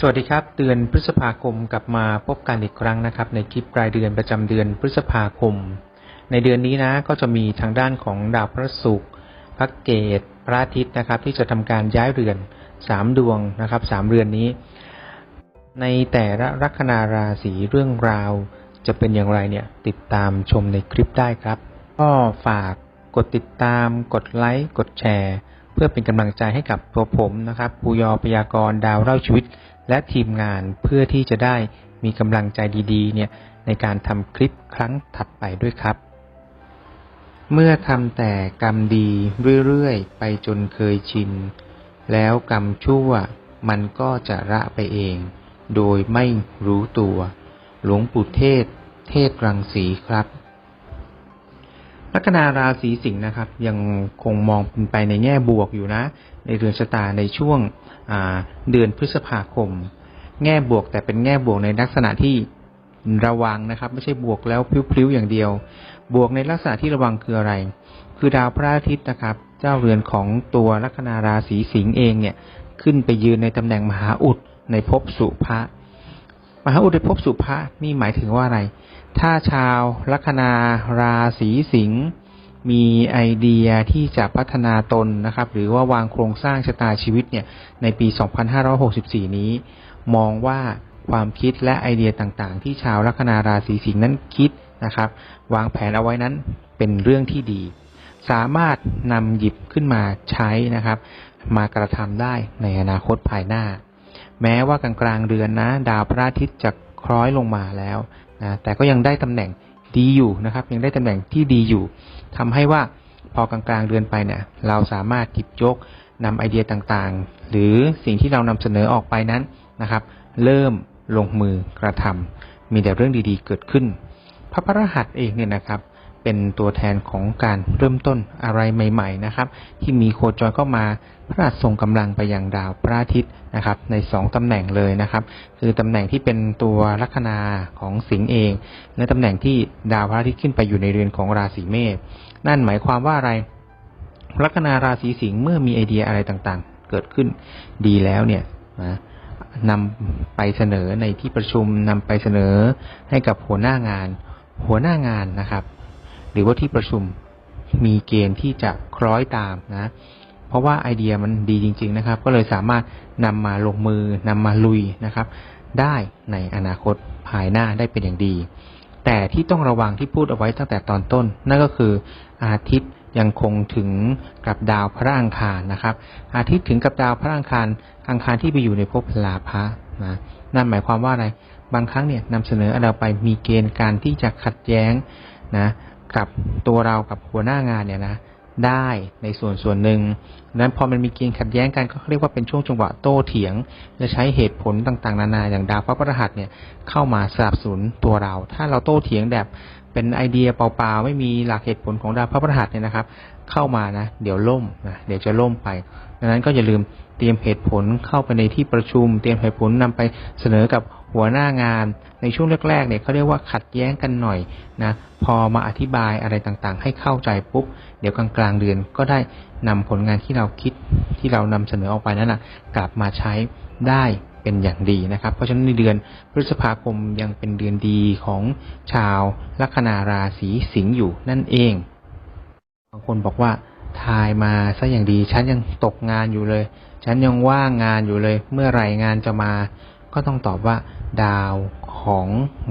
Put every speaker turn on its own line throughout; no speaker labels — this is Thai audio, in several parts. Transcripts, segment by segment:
สวัสดีครับ เดือนพฤษภาคมกลับมาพบกันอีกครั้งนะครับ ในคลิปรายเดือนประจำเดือนพฤษภาคม ในเดือนนี้นะก็จะมีทางด้านของดาวพระศุกร์พระเกตพระอาทิตย์นะครับ ที่จะทำการย้ายเรือนสามดวงนะครับสามเรือนนี้ ในแต่ละลัคนาราศีเรื่องราวจะเป็นอย่างไรเนี่ยติดตามชมในคลิปได้ครับก็ฝากกดติดตาม กดไลค์กดแชร์ เพื่อเป็นกำลังใจให้กับตัวผมนะครับปูยอพยากรดาวเล่าชีวิต และทีมงานเพื่อที่จะได้มีกำลังใจดีๆ เนี่ยในการทำคลิปครั้งถัดไปด้วยครับ เมื่อทำแต่กรรมดีเรื่อยๆ ไปจนเคยชิน แล้วกรรมชั่วมันก็จะระไปเอง โดยไม่รู้ตัว หลวงปู่เทศ เทศรังสีครับลัคนาราศีสิงห์นะครับ ยังคงมองเป็นไปในแง่บวกอยู่นะ ในเรือนชะตาในช่วง เดือนพฤษภาคม แง่บวกแต่เป็นแง่บวกในลักษณะที่ระวังนะครับ ไม่ใช่บวกแล้วพลิ้วๆอย่างเดียว บวกในลักษณะที่ระวังคืออะไร คือดาวพระอาทิตย์นะครับ เจ้าเรือนของตัวลัคนาราศีสิงห์เองเนี่ยขึ้นไปยืนในตำแหน่งมหาอุดในภพสุภะมหาอุดในภพสุภะนี่หมายถึงว่าอะไร ถ้าชาวลัคนาราศีสิงห์ มีไอเดียที่จะพัฒนาตนนะครับ หรือว่าวางโครงสร้างชะตาชีวิตเนี่ยในปี 2564 นี้ มองว่าความคิดและไอเดียต่างๆ ที่ชาวลัคนาราศีสิงห์นั้นคิดนะครับ วางแผนเอาไว้นั้นเป็นเรื่องที่ดี สามารถนำหยิบขึ้นมาใช้นะครับ มากระทำได้ในอนาคตภายหน้า แม้ว่ากลางกลางๆเดือนนะ ดาวพระอาทิตย์จะคล้อยลงมาแล้วนะแต่ก็ยังได้ตำแหน่ง ดีอยู่นะครับ ยังได้ตำแหน่งที่ดีอยู่ทำให้ว่าพอกลางกลางๆเดือนไปเนี่ย เราสามารถหยิบยกนำไอเดียต่างๆ หรือสิ่งที่เรานำเสนอออกไปนั้นนะครับ เริ่มลงมือกระทำมีแต่เรื่องดีๆเกิดขึ้น พระพรหัสเองเนี่ยนะครับ เป็นตัวแทนของการเริ่มต้นอะไรใหม่ ๆนะครับ ที่มีโคจรเข้ามาพระหัสส่งกำลังไปยังดาวพระอาทิตย์นะครับ ในสองตำแหน่งเลยนะครับ คือตำแหน่งที่เป็นตัวลัคนาของสิงห์เอง และตำแหน่งที่ดาวพระอาทิตย์ขึ้นไปอยู่ในเรือนของราศีเมษนั่นหมายความว่าอะไรลัคนาราศีสิงห์เมื่อมีไอเดียอะไรต่างๆ เกิดขึ้นดีแล้วเนี่ยนะนำไปเสนอในที่ประชุมนำไปเสนอให้กับหัวหน้างาน หัวหน้างานนะครับ หรือว่าที่ประชุมมีเกณฑ์ที่จะคล้อยตามนะ เพราะว่าไอเดียมันดีจริง ๆ นะครับ ก็เลยสามารถนำมาลงมือนำมาลุยนะครับ ได้ในอนาคตภายหน้าได้เป็นอย่างดี แต่ที่ต้องระวังที่พูดเอาไว้ตั้งแต่ตอนต้น นั่นก็คืออาทิตย์ยังคงถึงกับดาวพระอังคารนะครับ อาทิตย์ถึงกับดาวพระอังคารอังคารที่ไปอยู่ในภพลาภะนะนั่นหมายความว่าอะไร บางครั้งเนี่ยนำเสนออะไรไปมีเกณฑ์การที่จะขัดแย้งนะ กับตัวเรากับหัวหน้างานเนี่ยนะได้ในส่วนส่วนหนึ่งนั้นพอมันมีเกณฑ์ขัดแย้งกันก็เรียกว่าเป็นช่วงจังหวะโต้เถียง และใช้เหตุผลต่างๆ นานาอย่างดาวพระพฤหัสเนี่ยเข้ามาสนับสนุนตัวเรา ถ้าเราโต้เถียงแบบเป็นไอเดียเปล่าๆไม่มีหลักเหตุผลของดาวพระพฤหัสเนี่ยนะครับ เข้ามานะ เดี๋ยวล่มนะเดี๋ยวจะล่มไป ดังนั้นก็อย่าลืมเตรียมเหตุผลเข้าไปในที่ประชุม เตรียมเหตุผลนำไปเสนอกับหัวหน้างาน ในช่วงแรกๆเนี่ยเขาเรียกว่าขัดแย้งกันหน่อยนะพอมาอธิบายอะไรต่างๆ ให้เข้าใจปุ๊บ เดี๋ยวกลางกลางๆเดือนก็ได้นำผลงานที่เราคิดที่เรานำเสนอออกไปนั้นนะกลับมาใช้ได้เป็นอย่างดีนะครับ เพราะฉะนั้นในเดือนพฤษภาคมยังเป็นเดือนดีของชาวลัคนาราศีสิงห์อยู่นั่นเอง บางคนบอกว่า ทายมาซะอย่างดี ฉันยังตกงานอยู่เลย ฉันยังว่างงานอยู่เลย เมื่อไหร่งานจะมา ก็ต้องตอบว่า ดาวของ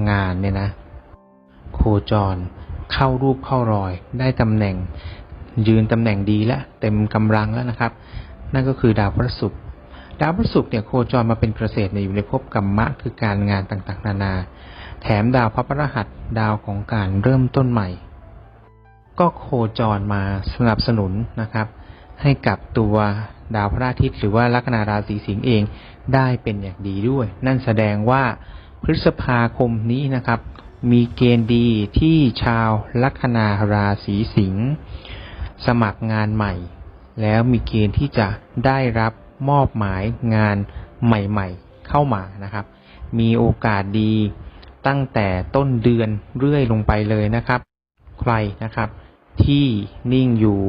งานเนี่ยนะ โคจร เข้ารูปเข้ารอย ได้ตำแหน่ง ยืนตำแหน่งดีแล้วเต็มกำลังแล้วนะครับ นั่นก็คือดาวพระศุกร์ดาวพระศุกร์เนี่ยโคจรมาเป็นเกษตรเนี่ยอยู่ในภพกรรมะคือการงานต่างๆ นานา แถมดาวพระพฤหัสดาวของการเริ่มต้นใหม่ ก็โคจรมาสนับสนุนนะครับ ให้กับตัวดาวพระอาทิตย์หรือว่าลัคนาราศีสิงห์เองได้เป็นอย่างดีด้วย นั่นแสดงว่าพฤษภาคมนี้นะครับ มีเกณฑ์ดีที่ชาวลัคนาราศีสิงห์สมัครงานใหม่ แล้วมีเกณฑ์ที่จะได้รับมอบหมายงานใหม่ๆ เข้ามานะครับ มีโอกาสดีตั้งแต่ต้นเดือนเรื่อยลงไปเลยนะครับ ใครนะครับ ที่นิ่งอยู่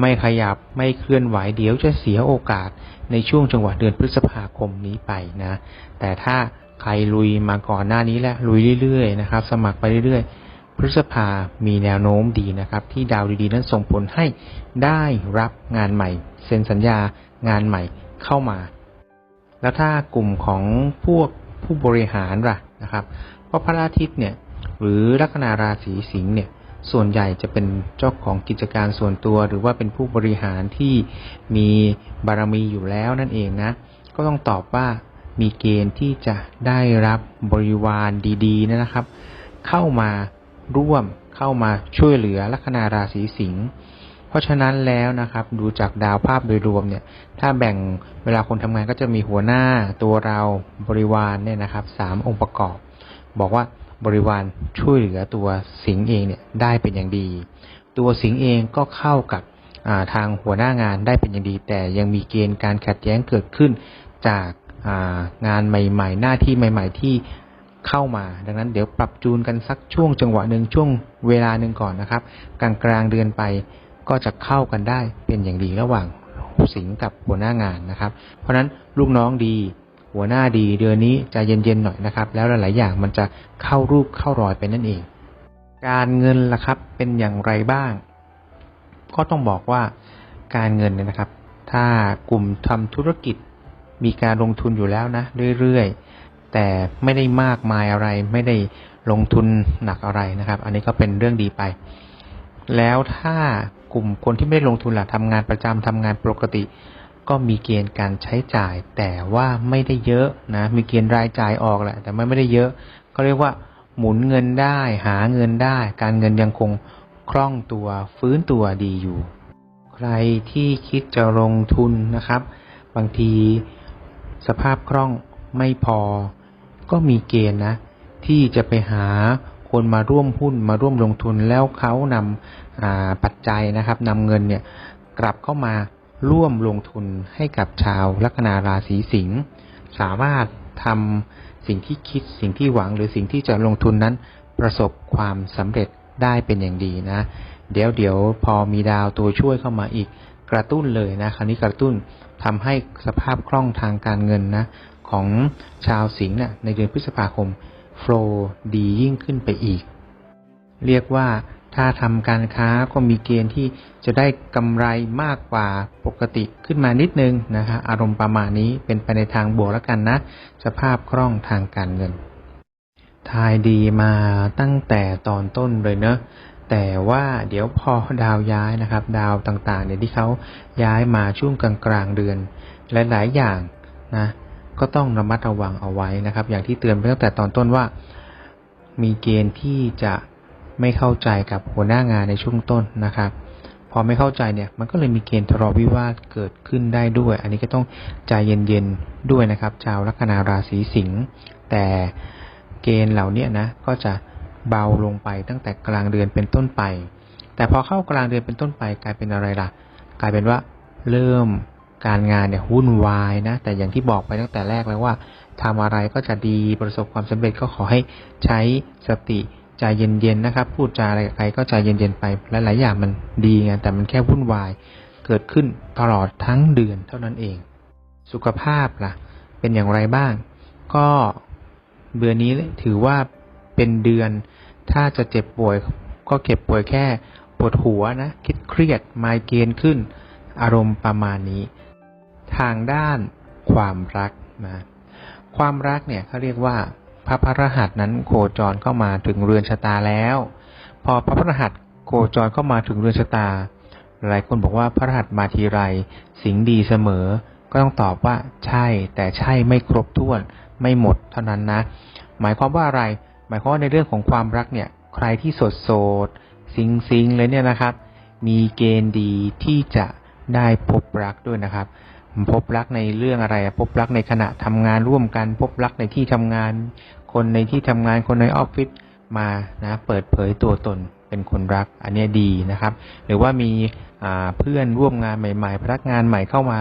ไม่ขยับไม่เคลื่อนไหวเดี๋ยวจะเสียโอกาสในช่วงจังหวะเดือนพฤษภาคมนี้ไปนะ แต่ถ้าใครลุยมาก่อนหน้านี้แล้วลุยเรื่อยๆนะครับ สมัครไปเรื่อยๆ พฤษภามีแนวโน้มดีนะครับ ที่ดาวดีๆนั้นส่งผลให้ได้รับงานใหม่ เซ็นสัญญางานใหม่เข้ามา แล้วถ้ากลุ่มของพวกผู้บริหารล่ะนะครับ เพราะพระอาทิตย์เนี่ยหรือลัคนาราศีสิงห์เนี่ย ส่วนใหญ่จะเป็นเจ้าของกิจการส่วนตัว หรือว่าเป็นผู้บริหารที่มีบารมีอยู่แล้วนั่นเองนะ ก็ต้องตอบว่ามีเกณฑ์ที่จะได้รับบริวารดีๆนะครับ เข้ามาร่วมเข้ามาช่วยเหลือลัคนาราศีสิงห์เพราะฉะนั้นแล้วนะครับ ดูจากดาวภาพโดยรวมเนี่ย ถ้าแบ่งเวลาคนทำงานก็จะมีหัวหน้าตัวเราบริวารเนี่ยนะครับสามองค์ประกอบ บอกว่า บริวารช่วยเหลือตัวสิงเองเนี่ยได้เป็นอย่างดี ตัวสิงเองก็เข้ากับทางหัวหน้างานได้เป็นอย่างดี แต่ยังมีเกณฑ์การขัดแย้งเกิดขึ้นจากงานใหม่ ๆ หน้าที่ใหม่ ๆ ที่เข้ามา ดังนั้นเดี๋ยวปรับจูนกันสักช่วงจังหวะหนึ่งช่วงเวลาหนึ่งก่อนนะครับ กลางกลางเดือนไปก็จะเข้ากันได้เป็นอย่างดีระหว่างสิงกับหัวหน้างานนะครับ เพราะฉะนั้นลูกน้องดี หัวหน้าดีเดือนนี้จะเย็นๆหน่อยนะครับ แล้วหลายๆอย่างมันจะเข้ารูปเข้ารอยไปนั่นเอง การเงินล่ะครับเป็นอย่างไรบ้าง ก็ต้องบอกว่าการเงินเนี่ยนะครับ ถ้ากลุ่มทำธุรกิจมีการลงทุนอยู่แล้วนะเรื่อยๆ แต่ไม่ได้มากมายอะไร ไม่ได้ลงทุนหนักอะไรนะครับ อันนี้ก็เป็นเรื่องดีไป แล้วถ้ากลุ่มคนที่ไม่ได้ลงทุนลักทำงานประจำทำงานปกติ ก็มีเกณฑ์การใช้จ่าย แต่ว่าไม่ได้เยอะนะมีเกณฑ์รายจ่ายออกแหละ แต่ไม่ไม่ได้เยอะก็เรียกว่าหมุนเงินได้หาเงินได้ การเงินยังคงคล่องตัวฟื้นตัวดีอยู่ ใครที่คิดจะลงทุนนะครับ บางทีสภาพคล่องไม่พอ ก็มีเกณฑ์นะ ที่จะไปหาคนมาร่วมหุ้นมาร่วมลงทุนแล้วเขานำปัจจัยนะครับนำเงินเนี่ยกลับเข้ามา ร่วมลงทุนให้กับชาวลัคนาราศีสิงห์สามารถทำสิ่งที่คิดสิ่งที่หวังหรือสิ่งที่จะลงทุนนั้นประสบความสำเร็จได้เป็นอย่างดีนะ เดี๋ยวเดี๋ยวพอมีดาวตัวช่วยเข้ามาอีกกระตุ้นเลยนะคราวนี้กระตุ้นทำให้สภาพคล่องทางการเงินนะของชาวสิงห์นะในเดือนพฤษภาคมโฟลดียิ่งขึ้นไปอีก เรียกว่า ถ้าทำการค้าก็มีเกณฑ์ที่จะได้กำไรมากกว่าปกติขึ้นมานิดนึงนะคะอารมณ์ประมาณนี้เป็นไปในทางบวกแล้วกันนะ สภาพคล่องทางการเงิน ทายดีมาตั้งแต่ตอนต้นเลยเนอะแต่ว่าเดี๋ยวพอดาวย้ายนะครับ ดาวต่างๆ เนี่ยที่เขาย้ายมาช่วงกลางกลางเดือนและหลายอย่างนะก็ต้องระมัดระวังเอาไว้นะครับ อย่างที่เตือนไปตั้งแต่ตอนต้นว่า มีเกณฑ์ที่จะ ไม่เข้าใจกับหัวหน้างานในช่วงต้นนะครับ พอไม่เข้าใจเนี่ย มันก็เลยมีเกณฑ์ทะเลาะวิวาทเกิดขึ้นได้ด้วย อันนี้ก็ต้องใจเย็นๆด้วยนะครับ ชาวลัคนาราศีสิงห์แต่เกณฑ์เหล่านี้นะ ก็จะเบาลงไปตั้งแต่กลางเดือนเป็นต้นไป แต่พอเข้ากลางเดือนเป็นต้นไปกลายเป็นอะไรล่ะ กลายเป็นว่าเริ่มการงานเนี่ยวุ่นวายนะ แต่อย่างที่บอกไปตั้งแต่แรกแล้วว่าทำอะไรก็จะดีประสบความสำเร็จก็ขอให้ใช้สติ ใจเย็นๆนะครับ พูดจาอะไรกับใครก็ใจเย็นๆไปและหลายอย่างมันดีไงแต่มันแค่วุ่นวาย เกิดขึ้นตลอดทั้งเดือนเท่านั้นเอง สุขภาพล่ะ เป็นอย่างไรบ้าง ก็เดือนนี้ถือว่าเป็นเดือน ถ้าจะเจ็บป่วย ก็เก็บป่วยแค่ปวดหัวนะคิดเครียดไมเกรนขึ้น อารมณ์ประมาณนี้ ทางด้านความรักนะความรักเนี่ยเขาเรียกว่า พระพรหัสนั้นโคจรเข้ามาถึงเรือนชะตาแล้ว พอพระพรหัสโคจรเข้ามาถึงเรือนชะตา หลายคนบอกว่าพระรหัสมาทีไรสิ่งดีเสมอ ก็ต้องตอบว่าใช่ แต่ใช่ไม่ครบถ้วน ไม่หมดเท่านั้นนะ หมายความว่าอะไร หมายความว่าในเรื่องของความรักเนี่ย ใครที่สดโสดซิงซิงเลยเนี่ยนะครับ มีเกณฑ์ดีที่จะได้พบรักด้วยนะครับ พบรักในเรื่องอะไร พบรักในขณะทำงานร่วมกัน พบรักในที่ทำงาน คนในที่ทำงานคนในออฟฟิศมานะเปิดเผยตัวตนเป็นคนรัก อันนี้ดีนะครับ หรือว่ามีเพื่อนร่วมงานใหม่ๆ พนักงานใหม่เข้ามา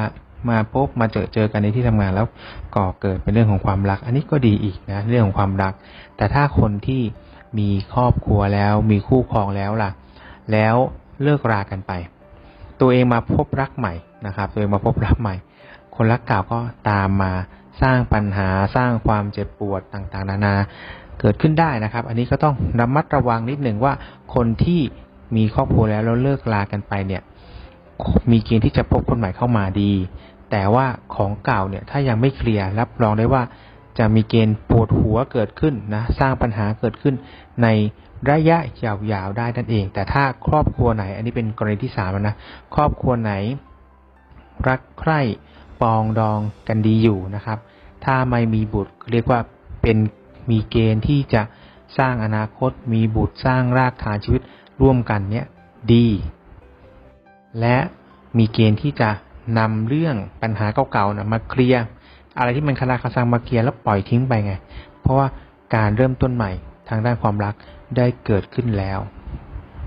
มาพบมาเจอเจอกันในที่ทำงานแล้วก่อเกิดเป็นเรื่องของความรัก อันนี้ก็ดีอีกนะเรื่องของความรัก แต่ถ้าคนที่มีครอบครัวแล้วมีคู่ครองแล้วล่ะ แล้วเลิกรากันไป ตัวเองมาพบรักใหม่นะครับ ตัวเองมาพบรักใหม่ คนรักเก่าก็ตามมาสร้างปัญหาสร้างความเจ็บปวดต่างๆ นานาเกิดขึ้นได้นะครับ อันนี้ก็ต้องระมัดระวังนิดหนึ่งว่าคนที่มีครอบครัวแล้วแล้วเลิกลากันไปเนี่ย มีเกณฑ์ที่จะพบคนใหม่เข้ามาดี แต่ว่าของเก่าเนี่ยถ้ายังไม่เคลียร์รับรองได้ว่าจะมีเกณฑ์ปวดหัวเกิดขึ้นนะสร้างปัญหาเกิดขึ้นใน ระยะยาวๆได้นั่นเอง แต่ถ้าครอบครัวไหน อันนี้เป็นกรณีที่สามแล้วนะครอบครัวไหน รักใคร่ปองดองกันดีอยู่นะครับ ถ้าไม่มีบุตรเรียกว่าเป็นมีเกณฑ์ที่จะสร้างอนาคต มีบุตรสร้างรากฐานชีวิตร่วมกันเนี่ยดี และมีเกณฑ์ที่จะนำเรื่องปัญหาเก่าๆนะมาเคลียร์อะไรที่มันคาราคาซังมาเคลียร์แล้วปล่อยทิ้งไปไง เพราะว่าการเริ่มต้นใหม่ทางด้านความรัก ได้เกิดขึ้นแล้ว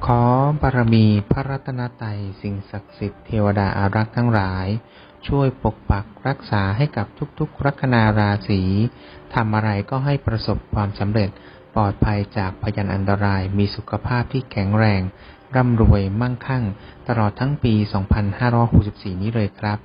ขอบารมีพระรัตนตรัยสิ่งศักดิ์สิทธิ์เทวดาอารักษ์ทั้งหลาย ช่วยปกปักรักษาให้กับทุกๆ ลัคนาราศีทำอะไรก็ให้ประสบความสำเร็จปลอดภัยจากพยันอันตรายมีสุขภาพที่แข็งแรง ร่ำรวยมั่งคั่ง ตลอดทั้งปี 2564 นี้เลยครับ